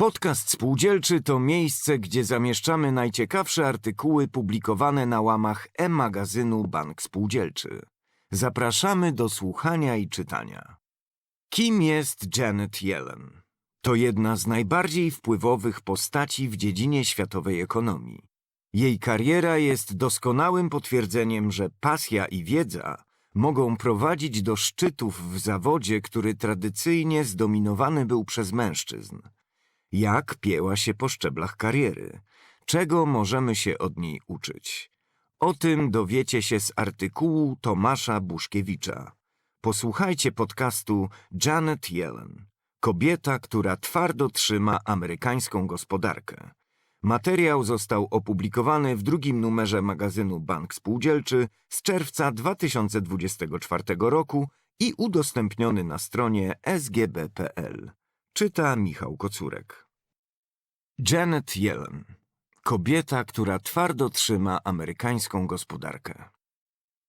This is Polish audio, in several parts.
Podcast Spółdzielczy to miejsce, gdzie zamieszczamy najciekawsze artykuły publikowane na łamach e-magazynu Bank Spółdzielczy. Zapraszamy do słuchania i czytania. Kim jest Janet Yellen? To jedna z najbardziej wpływowych postaci w dziedzinie światowej ekonomii. Jej kariera jest doskonałym potwierdzeniem, że pasja i wiedza mogą prowadzić do szczytów w zawodzie, który tradycyjnie zdominowany był przez mężczyzn. Jak pieła się po szczeblach kariery? Czego możemy się od niej uczyć? O tym dowiecie się z artykułu Tomasza Buszkiewicza. Posłuchajcie podcastu Janet Yellen. Kobieta, która twardo trzyma amerykańską gospodarkę. Materiał został opublikowany w drugim numerze magazynu Bank Spółdzielczy z czerwca 2024 roku i udostępniony na stronie sgb.pl. Czyta Michał Kocurek. Janet Yellen. Kobieta, która twardo trzyma amerykańską gospodarkę.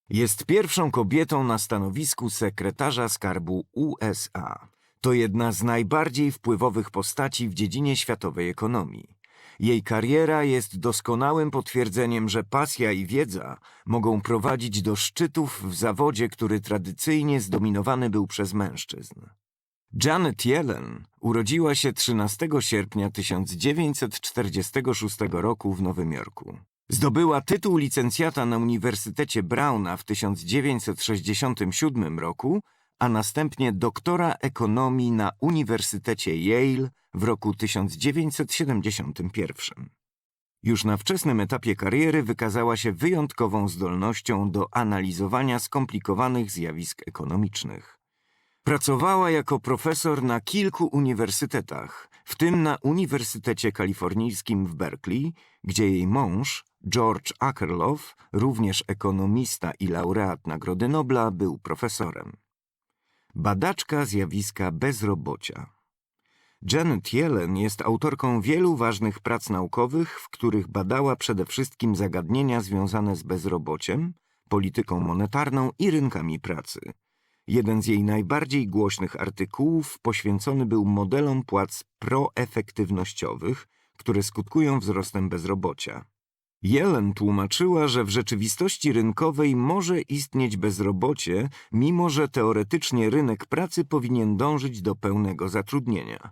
Jest pierwszą kobietą na stanowisku sekretarza skarbu USA. To jedna z najbardziej wpływowych postaci w dziedzinie światowej ekonomii. Jej kariera jest doskonałym potwierdzeniem, że pasja i wiedza mogą prowadzić do szczytów w zawodzie, który tradycyjnie zdominowany był przez mężczyzn. Janet Yellen urodziła się 13 sierpnia 1946 roku w Nowym Jorku. Zdobyła tytuł licencjata na Uniwersytecie Browna w 1967 roku, a następnie doktora ekonomii na Uniwersytecie Yale w roku 1971. Już na wczesnym etapie kariery wykazała się wyjątkową zdolnością do analizowania skomplikowanych zjawisk ekonomicznych. Pracowała jako profesor na kilku uniwersytetach, w tym na Uniwersytecie Kalifornijskim w Berkeley, gdzie jej mąż, George Akerlof, również ekonomista i laureat Nagrody Nobla, był profesorem. Badaczka zjawiska bezrobocia. Janet Yellen jest autorką wielu ważnych prac naukowych, w których badała przede wszystkim zagadnienia związane z bezrobociem, polityką monetarną i rynkami pracy. Jeden z jej najbardziej głośnych artykułów poświęcony był modelom płac proefektywnościowych, które skutkują wzrostem bezrobocia. Yellen tłumaczyła, że w rzeczywistości rynkowej może istnieć bezrobocie, mimo że teoretycznie rynek pracy powinien dążyć do pełnego zatrudnienia.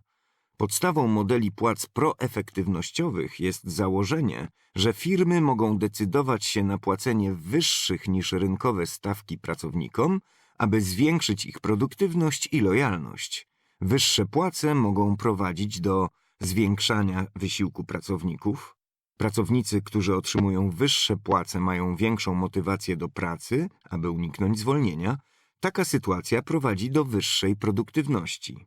Podstawą modeli płac proefektywnościowych jest założenie, że firmy mogą decydować się na płacenie wyższych niż rynkowe stawki pracownikom, aby zwiększyć ich produktywność i lojalność. Wyższe płace mogą prowadzić do zwiększania wysiłku pracowników. Pracownicy, którzy otrzymują wyższe płace, mają większą motywację do pracy, aby uniknąć zwolnienia. Taka sytuacja prowadzi do wyższej produktywności.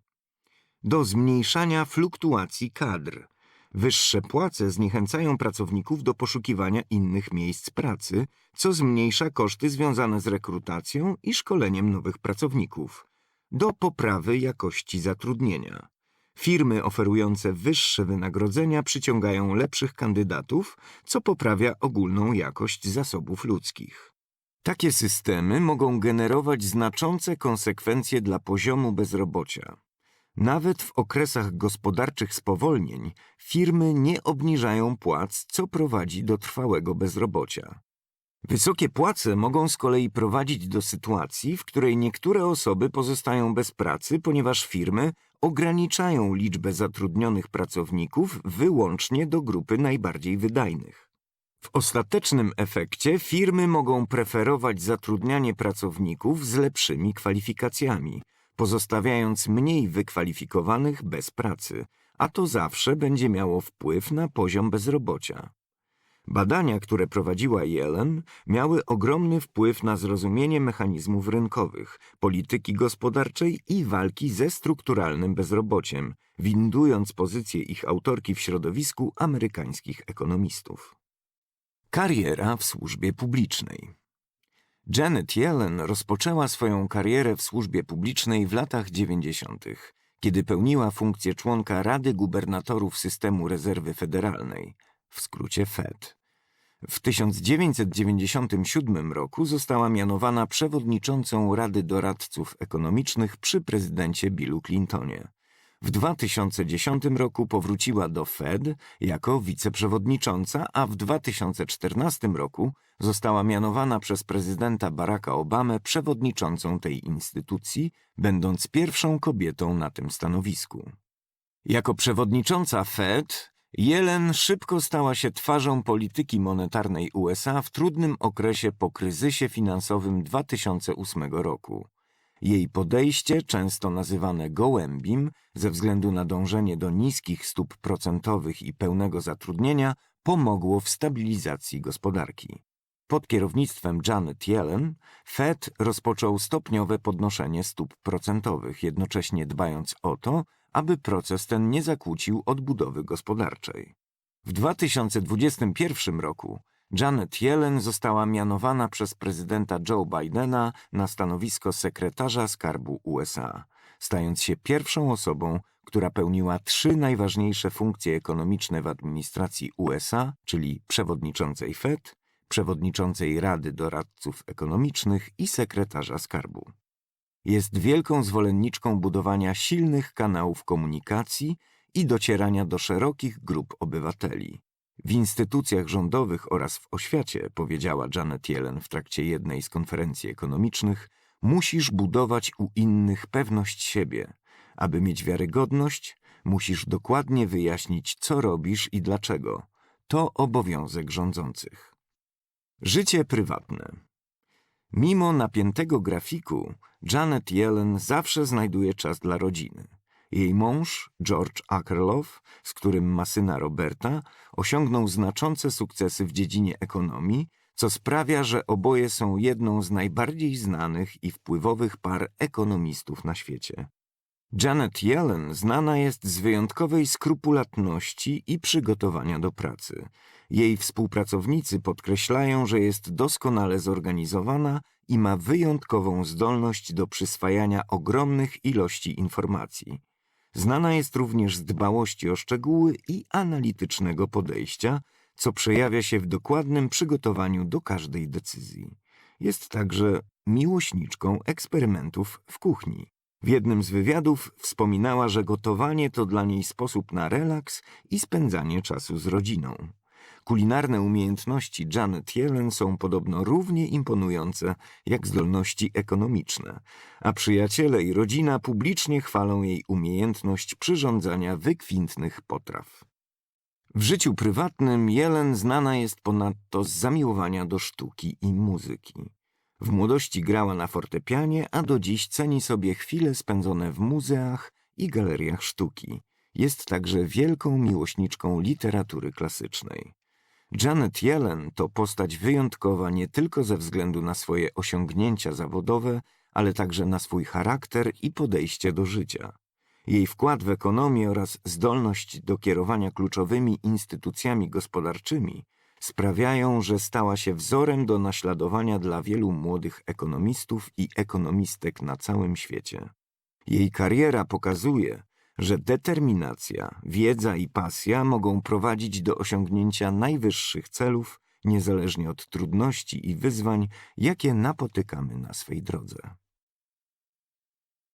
Do zmniejszania fluktuacji kadr. Wyższe płace zniechęcają pracowników do poszukiwania innych miejsc pracy, co zmniejsza koszty związane z rekrutacją i szkoleniem nowych pracowników. Do poprawy jakości zatrudnienia. Firmy oferujące wyższe wynagrodzenia przyciągają lepszych kandydatów, co poprawia ogólną jakość zasobów ludzkich. Takie systemy mogą generować znaczące konsekwencje dla poziomu bezrobocia. Nawet w okresach gospodarczych spowolnień firmy nie obniżają płac, co prowadzi do trwałego bezrobocia. Wysokie płace mogą z kolei prowadzić do sytuacji, w której niektóre osoby pozostają bez pracy, ponieważ firmy ograniczają liczbę zatrudnionych pracowników wyłącznie do grupy najbardziej wydajnych. W ostatecznym efekcie firmy mogą preferować zatrudnianie pracowników z lepszymi kwalifikacjami, pozostawiając mniej wykwalifikowanych bez pracy, a to zawsze będzie miało wpływ na poziom bezrobocia. Badania, które prowadziła Yellen, miały ogromny wpływ na zrozumienie mechanizmów rynkowych, polityki gospodarczej i walki ze strukturalnym bezrobociem, windując pozycję ich autorki w środowisku amerykańskich ekonomistów. Kariera w służbie publicznej. Janet Yellen rozpoczęła swoją karierę w służbie publicznej w latach 90., kiedy pełniła funkcję członka Rady Gubernatorów Systemu Rezerwy Federalnej, w skrócie FED. W 1997 roku została mianowana przewodniczącą Rady Doradców Ekonomicznych przy prezydencie Billu Clintonie. W 2010 roku powróciła do Fed jako wiceprzewodnicząca, a w 2014 roku została mianowana przez prezydenta Baracka Obamę przewodniczącą tej instytucji, będąc pierwszą kobietą na tym stanowisku. Jako przewodnicząca Fed, Yellen szybko stała się twarzą polityki monetarnej USA w trudnym okresie po kryzysie finansowym 2008 roku. Jej podejście, często nazywane gołębim, ze względu na dążenie do niskich stóp procentowych i pełnego zatrudnienia, pomogło w stabilizacji gospodarki. Pod kierownictwem Janet Yellen Fed rozpoczął stopniowe podnoszenie stóp procentowych, jednocześnie dbając o to, aby proces ten nie zakłócił odbudowy gospodarczej. W 2021 roku Janet Yellen została mianowana przez prezydenta Joe Bidena na stanowisko sekretarza skarbu USA, stając się pierwszą osobą, która pełniła trzy najważniejsze funkcje ekonomiczne w administracji USA, czyli przewodniczącej Fed, przewodniczącej Rady Doradców Ekonomicznych i sekretarza skarbu. Jest wielką zwolenniczką budowania silnych kanałów komunikacji i docierania do szerokich grup obywateli. W instytucjach rządowych oraz w oświacie, powiedziała Janet Yellen w trakcie jednej z konferencji ekonomicznych, musisz budować u innych pewność siebie. Aby mieć wiarygodność, musisz dokładnie wyjaśnić, co robisz i dlaczego. To obowiązek rządzących. Życie prywatne. Mimo napiętego grafiku, Janet Yellen zawsze znajduje czas dla rodziny. Jej mąż, George Akerlof, z którym ma syna Roberta, osiągnął znaczące sukcesy w dziedzinie ekonomii, co sprawia, że oboje są jedną z najbardziej znanych i wpływowych par ekonomistów na świecie. Janet Yellen znana jest z wyjątkowej skrupulatności i przygotowania do pracy. Jej współpracownicy podkreślają, że jest doskonale zorganizowana i ma wyjątkową zdolność do przyswajania ogromnych ilości informacji. Znana jest również z dbałości o szczegóły i analitycznego podejścia, co przejawia się w dokładnym przygotowaniu do każdej decyzji. Jest także miłośniczką eksperymentów w kuchni. W jednym z wywiadów wspominała, że gotowanie to dla niej sposób na relaks i spędzanie czasu z rodziną. Kulinarne umiejętności Janet Yellen są podobno równie imponujące jak zdolności ekonomiczne, a przyjaciele i rodzina publicznie chwalą jej umiejętność przyrządzania wykwintnych potraw. W życiu prywatnym Yellen znana jest ponadto z zamiłowania do sztuki i muzyki. W młodości grała na fortepianie, a do dziś ceni sobie chwile spędzone w muzeach i galeriach sztuki. Jest także wielką miłośniczką literatury klasycznej. Janet Yellen to postać wyjątkowa nie tylko ze względu na swoje osiągnięcia zawodowe, ale także na swój charakter i podejście do życia. Jej wkład w ekonomię oraz zdolność do kierowania kluczowymi instytucjami gospodarczymi sprawiają, że stała się wzorem do naśladowania dla wielu młodych ekonomistów i ekonomistek na całym świecie. Jej kariera pokazuje, że determinacja, wiedza i pasja mogą prowadzić do osiągnięcia najwyższych celów, niezależnie od trudności i wyzwań, jakie napotykamy na swej drodze.